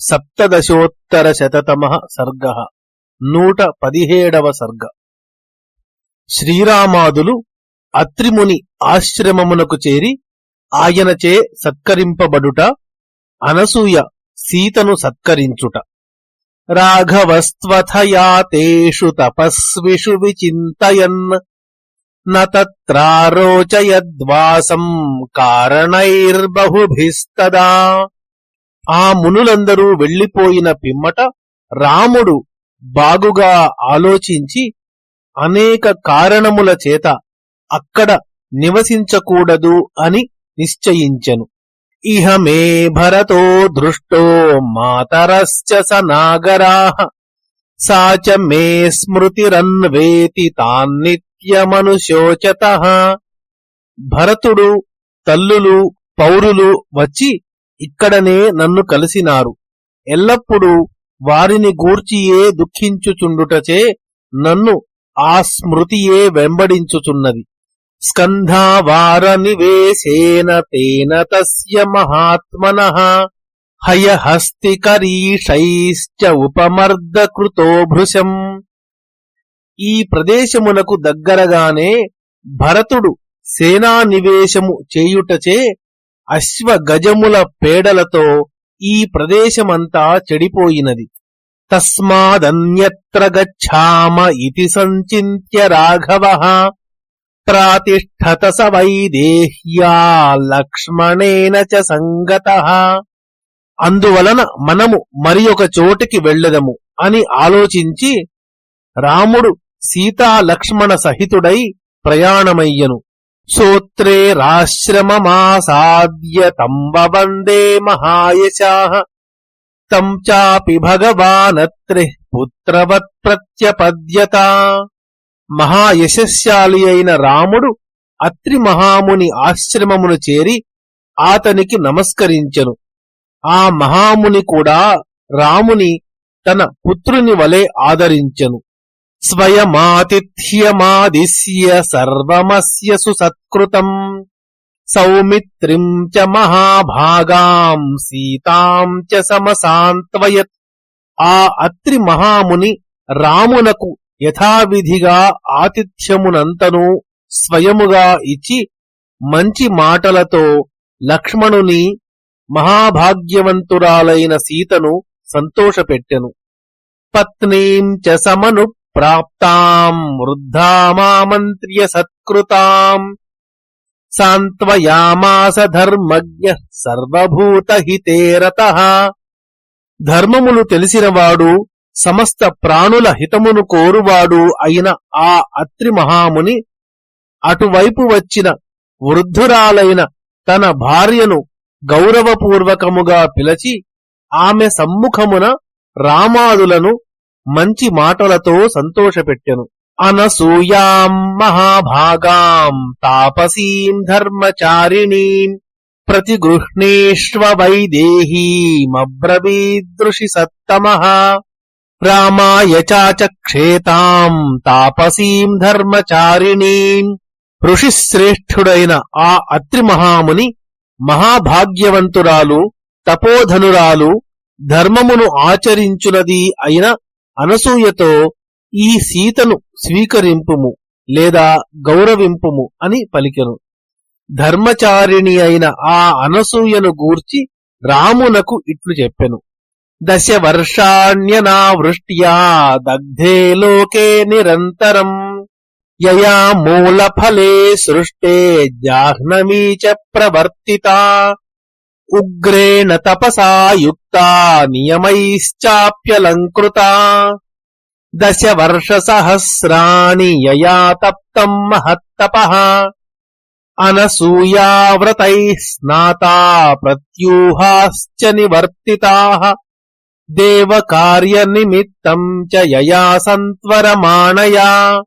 సప్తదశోత్తర శతతమ సర్గ నూట పదిహేడవ సర్గ శ్రీరామాదులు అత్రిముని ఆశ్రమమునకు చేరి ఆయనచే సత్కరింపబడుట అనసూయ సీతను సత్కరించుట. రాఘవస్త్వథయాతేషు తపస్విషు విచింతయన్ నత్రారోచయద్వాసం కారణైర్బహుభిస్తదా. ఆ మునులందరూ వెళ్ళిపోయిన పిమ్మట రాముడు బాగుగా ఆలోచించి అనేక కారణముల చేత అక్కడ నివసించకూడదు అని నిశ్చయించెను. ఇహ మే భరతో దృష్టో మాతరశ్చ స సాచ సా మే స్మృతిరన్వేతి తాన్నిత్యమనుశోచత భరతుడు తల్లులు పౌరులు వచ్చి ఇక్కడనే నన్ను కలిసినారు. ఎల్లప్పుడూ వారిని గూర్చియే దుఃఖించుచుండుటచే నన్ను ఆ స్మృతియే వెంబడించుచున్నది. స్కంధావార నివేశేన తేన తస్య మహాత్మన హయహస్తికరీషైశ్చ ఉపమర్దకృతో భృశం. ఈ ప్రదేశమునకు దగ్గరగానే భరతుడు సేనా నివేశము చేయుటచే అశ్వ గజముల పేడలతో ఈ ప్రదేశమంతా చెడిపోయినది. తస్మాదన్యత్ర గచ్ఛామ ఇతి సంచింత్య రాఘవ. ప్రాతిష్టత స వైదేహ్యా లక్ష్మణేన చ సంగత. అందువలన మనము మరి ఒక చోటికి వెళ్ళదము అని ఆలోచించి రాముడు సీతా లక్ష్మణ సహితుడై ప్రయాణమయ్యను. సోత్రే రాశ్రమమాసాద్య తంబ వందే మహాయశాః. తం చాపి భగవానత్రి పుత్రవత్ ప్రత్యపద్యత. మహాయశస్శాలి అయిన రాముడు అత్రి మహాముని ఆశ్రమమును చేరి ఆతనికి నమస్కరించెను. ఆ మహాముని కూడా రాముని తన పుత్రుని వలె ఆదరించెను. స్వయమాతిథ్యమాదిశ్య సర్వమస్య సుసత్కృతం సౌమిత్రిం చ మహాభాగాం సీతాం చ సమసాంత్వయత్ ఆ అత్రి మహాముని రామునకు యథావిధిగా ఆతిథ్యమునంతను స్వయముగా ఇచ్చి మంచి మాటలతో లక్ష్మణుని మహాభాగ్యవంతురాలైన సీతను సంతోషపెట్టెను పత్నీం చ సమను ప్రాప్తాం వృద్ధామామంత్ర్య సత్కృతాం సాంత్వయామాస ధర్మజ్ఞ సర్వభూతహితేరత ధర్మములు తెలిసినవాడు సమస్త ప్రాణుల హితమును కోరువాడు అయిన ఆ అత్రి మహాముని అటువైపు వచ్చిన వృద్ధురాలైన తన భార్యను గౌరవపూర్వకముగా పిలచి ఆమె సమ్ముఖమున రామాదులను మంచి మాటలతో సంతోషపెట్టెను. అనసూయాం మహాభాగాం తాపసీం ధర్మచారిణీం ప్రతిగృహ్ణేష్వ వైదేహీమబ్రవీదృషి సత్తమ. రామాయ చాచక్షేతాం తాపసీం ధర్మచారిణీం ఋషిశ్రేష్ఠుడైన ఆ అత్రి మహాముని మహాభాగ్యవంతురాలు తపోధనురాలు ధర్మమును ఆచరించునది అయిన అనసూయతో ఈ సీతను స్వీకరింపుము లేదా గౌరవింపుము అని పలికెను. ధర్మచారిణి అయిన ఆ అనసూయను గూర్చి రామునకు ఇట్లు చెప్పెను. దశ వర్షాణ్యనావృష్ట్యా దగ్ధే లోకే నిరంతరం యయా మూలఫలే సృష్టే జాహ్నవీ చ ప్రవర్తిత ఉగ్రేణ తపసా యుక్తా నియమైశ్చాప్యలంకృత. దశ వర్ష సహస్రాణి యయా తప్తం మహత్తప. అనసూయావ్రతై స్నాతా ప్రత్యూహాశ్చ నివర్తితా. దేవకార్యనిమిత్తం చ యయా సంత్వరమాణయా.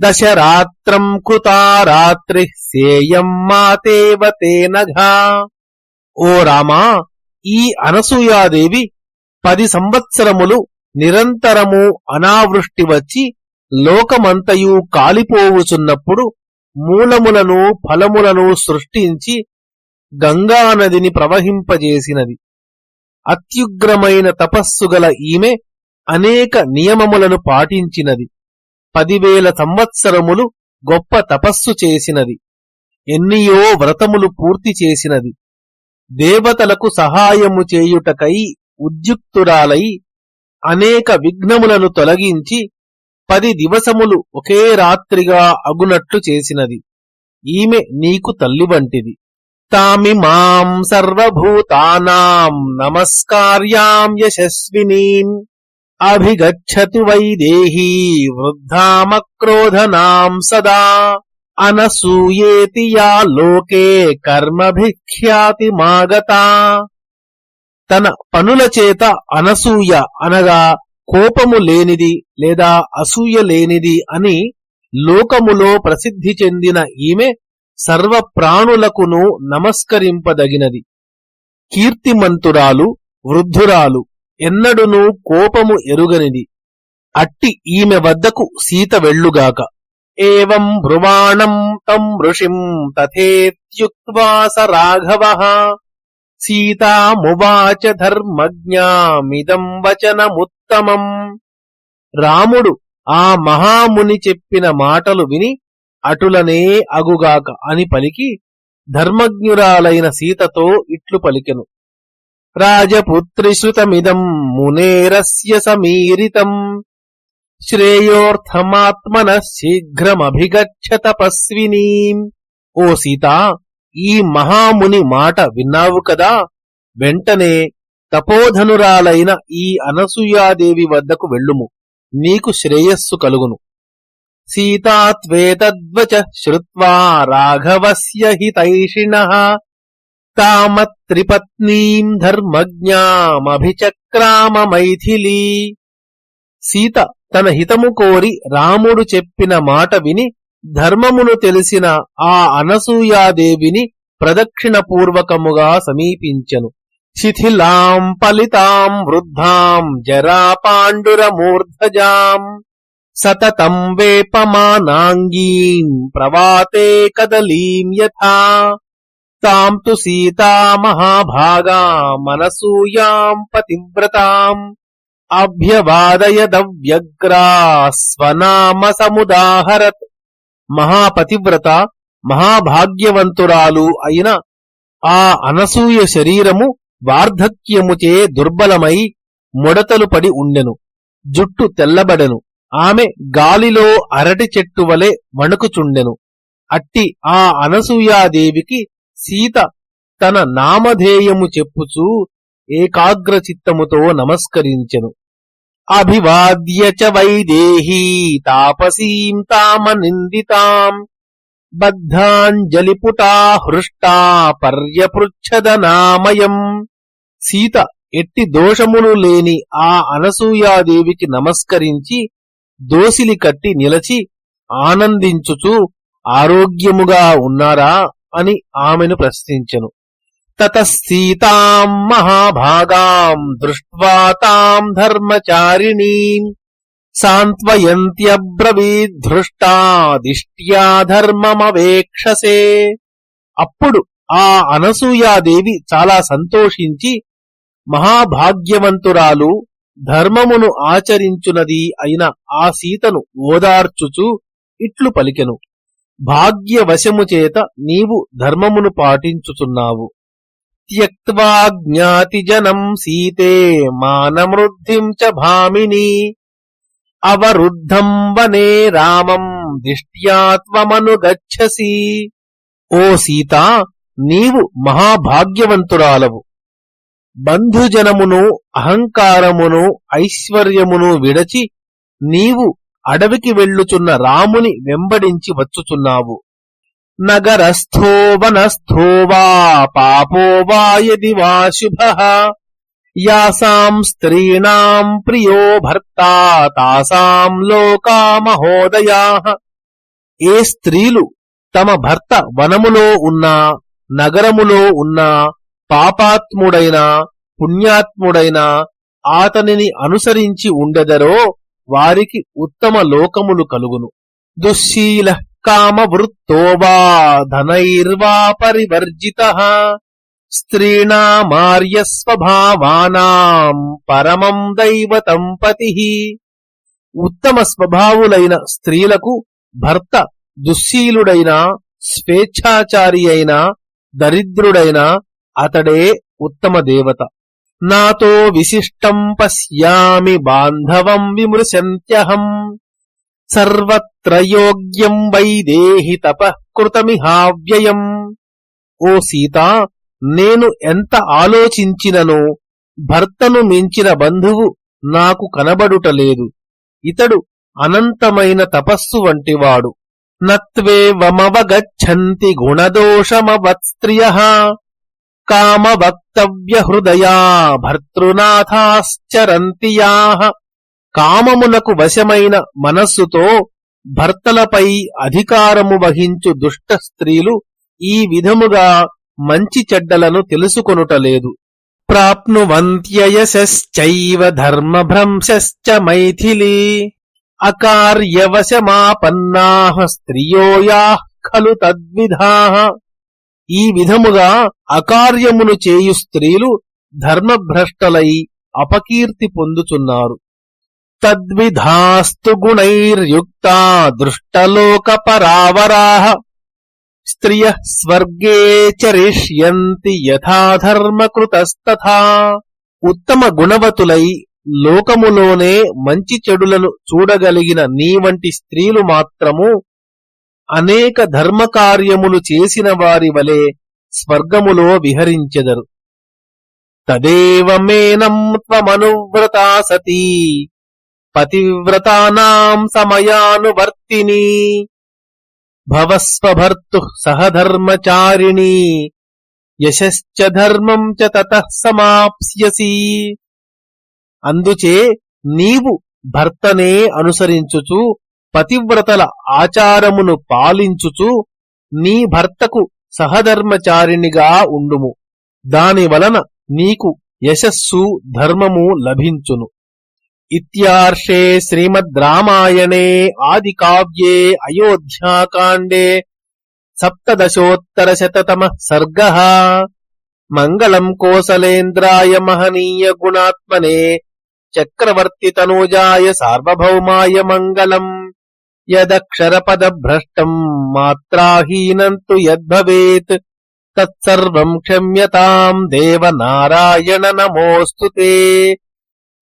దశరాత్రం కృతా రాత్రి సేయం మాతేవ తేనఘా. ఓ రామా ఈ అనసూయాదేవి పది సంవత్సరములు నిరంతరము అనావృష్టి వచ్చి లోకమంతయు కాలిపోవుచున్నప్పుడు మూలములను ఫలములను సృష్టించి గంగానదిని ప్రవహింపజేసినది. అత్యుగ్రమైన తపస్సు గల ఈమె అనేక నియమములను పాటించినది. పదివేల సంవత్సరములు గొప్ప తపస్సు చేసినది. ఎన్నియో వ్రతములు పూర్తి చేసినది. దేవతలకు సహాయము చేయుటకై ఉద్యుక్తురాలై అనేక విఘ్నములను తొలగించి పది దివసములు ఒకే రాత్రిగా అగునట్లు చేసినది. ఈమె నీకు తల్లి వంటిది. తామిమాం సర్వభూతానాం నమస్కార్యాం యశస్వినీం. అభిగచ్చతు వైదేహీ వృద్ధామక్రోధనాం సదా. అనసూయేతి యా లోకే కర్మభిఖ్యాతి మాగతా తన పనుల చేత అనసూయ అనగా కోపము లేనిది లేదా అసూయ లేనిది అని లోకములో ప్రసిద్ధి చెందిన ఈమె సర్వ ప్రాణులకును నమస్కరింపదగినది. కీర్తిమంతురాలు వృద్ధురాలు ఎన్నడునూ కోపము ఎరుగనిది. అట్టి ఈమె వద్దకు సీత వెళ్ళుగాక. ఏం బ్రువాణం తం ఋషిం తథేత్యుక్వా స రాఘవ సీతామువాచ ధర్మజ్ఞామిదం వచనముత్తమం రాముడు ఆ మహాముని చెప్పిన మాటలు విని అటులనే అగుగాక అని పలికి ధర్మజ్ఞురాలైన సీతతో ఇట్లు పలికెను. రాజపుత్రిశ్రుతమిదం మునేరస్య సమీరితం। శ్రేయోర్థమాత్మన శీఘ్రమభిగచ్చ తపస్వినీం ఓ సీత ఈ మహాముని మాట విన్నావు కదా? వెంటనే తపోధనురాలైన ఈ అనసూయాదేవి వద్దకు వెళ్ళుము. నీకు శ్రేయస్సు కలుగును. సీతాత్వేతద్వచ శ్రుత్వా రాఘవస్య హితైషిణ. తామత్రిపత్నీం ధర్మజ్ఞామభిచక్రామ మైథిలీ సీత తన హితము కోరి రాముడు చెప్పిన మాట విని ధర్మమును తెలిసిన ఆ అనసూయాదేవిని ప్రదక్షిణపూర్వకముగా సమీపించెను. శిథిలాం పలితాం వృద్ధాం జరా పాండురమూర్ధజాం సతతం వేపమానాంగీం ప్రవాతే కదలీం యథా. తాం తు సీతా మహాభాగా మనసూయాం పతివ్రతాం అభ్యవాదయదవ్యగ్రా సముదాహరత్ మహాపతివ్రత మహాభాగ్యవంతురాలు అయిన ఆ అనసూయ శరీరము వార్ధక్యముచే దుర్బలమై ముడతలు పడి ఉండెను జుట్టు తెల్లబడెను. ఆమె గాలిలో అరటి చెట్టు వలె వణుకుచుండెను. అట్టి ఆ అనసూయాదేవికి సీత తన నామధేయము చెప్పుచూ ఏకాగ్రచిత్తముతో నమస్కరించెను. అభివాద్య చ వైదేహీ తాపసీం తామ నిందితాం బద్ధాంజలిపుటా హృష్టా పర్యపృచ్ఛదనామయం. సీత ఎట్టి దోషములు లేని ఆ అనసూయాదేవికి నమస్కరించి దోసిలి కట్టి నిలచి ఆనందించుచు ఆరోగ్యముగా ఉన్నారా అని ఆమెను ప్రశ్నించెను. తతసీతాం మహాభాగాం దృష్ట్వా తాం ధర్మచారిణీం సాంత్వయంత్యబ్రవీద్ధృష్టా దిష్ట్యా ధర్మమవేక్షసే అప్పుడు ఆ అనసూయాదేవి చాలా సంతోషించి మహాభాగ్యవంతురాలు ధర్మమును ఆచరించునది అయిన ఆ సీతను ఓదార్చుచు ఇట్లు పలికెను. భాగ్యవశము చేత నీవు ధర్మమును పాటించుచున్నావు. త్యక్వా జ్ఞాతిజనం సీతే మానమృద్ధిం చ భామిని. అవరుద్ధం వనే రామం దిష్ట్యాత్వమనుగచ్చసి. ఓ సీత నీవు మహాభాగ్యవంతురాలవు. బంధుజనమును అహంకారమును ఐశ్వర్యమును విడచి నీవు అడవికి వెళ్ళుచున్న రాముని వెంబడించి వచ్చుచున్నావు. నగరస్థో వనస్థో వా పాపో వా యది వా శుభ యాసాం స్త్రీణాం ప్రియో భర్త తాసాం లోకామహోదయా ఏ స్త్రీలు తమ భర్త వనములో ఉన్నా నగరములో ఉన్నా పాపాత్ముడైన పుణ్యాత్ముడైన ఆతనిని అనుసరించి ఉండెదరో వారికి ఉత్తమ లోకములు కలుగును. దుశ్శీల కామవృత్తో వా ధనైర్వా పరివర్జిత స్త్రీణామార్యస్వభావానాం పరమం దైవతం పతి ఉత్తమ స్వభావులైన స్త్రీలకు భర్త దుశ్శీలుడైన స్వేచ్ఛాచారి అయిన దరిద్రుడైన అతడే ఉత్తమ దేవత. నాతో విశిష్టం పశ్యామి బాంధవం విమృశంత్యహం। సర్వత్ర యోగ్యం వైదేహి తపఃకృతమిహావ్యయం ఓ సీత నేను ఎంత ఆలోచించిననో భర్తను మించిన బంధువు నాకు కనబడుటలేదు. ఇతడు అనంతమైన తపస్సు వంటివాడు. నత్వేవమవగచ్చంతి గుణదోషమవత్స్త్రియ. కామవక్తవ్య హృదయా భర్తృనాథాశ్చరంతి కామమునకు వశమైన మనస్సుతో భర్తలపై అధికారము వహించు దుష్ట స్త్రీలు ఈ విధముగా మంచి చెడ్డలను తెలుసుకొనుటలేదు. ప్రాప్నువంత్యయశ్చైవ ధర్మభ్రంశ్చ మైథిలీ అకార్యవశమాపన్నా స్త్రియోయా ఖలు తద్విధా. ఈ విధముగా అకార్యమును చేయు స్త్రీలు ధర్మభ్రష్టలై అపకీర్తి పొందుచున్నారు. తద్విధాస్తు గుణైర్యుక్త దృష్టలోక పరావరాహ స్త్రియ స్వర్గే చరిష్యంతి యథాధర్మకృతస్తథా ఉత్తమ గుణవతులై లోకములోనే మంచి చెడులను చూడగలిగిన నీ వంటి స్త్రీలు మాత్రము అనేక ధర్మకార్యములు చేసిన వారి వలె స్వర్గములో విహరించెదరు. తదేవమేనం త్వమనువ్రతా సతీ. పతివ్రతానాం సమయానువర్తిని భవస్వభర్తు సహధర్మచారిణి యశశ్చ ధర్మం చ తత సమాప్స్యసి అందుచే నీవు భర్తనే అనుసరించుచు పతివ్రతల ఆచారమును పాలించుచు నీ భర్తకు సహధర్మచారిణిగా ఉండుము. దాని వలన నీకు యశస్సు ధర్మము లభించును. ఇర్షే శ్రీమద్్రామాయణే ఆది కావ్యే అయోధ్యాకాండే సప్తదశోత్తరశతమ సర్గ మంగళం కోసలేంద్రాయ మహనీయ గుణాత్మనే చక్రవర్తి తనూజాయ సార్వభౌమాయ మంగళం యదక్షరపదభ్రష్టం మాత్రాహీనం తు యద్భవేత్ తత్సర్వం క్షమ్యతాం దేవ నారాయణ నమోస్తుతే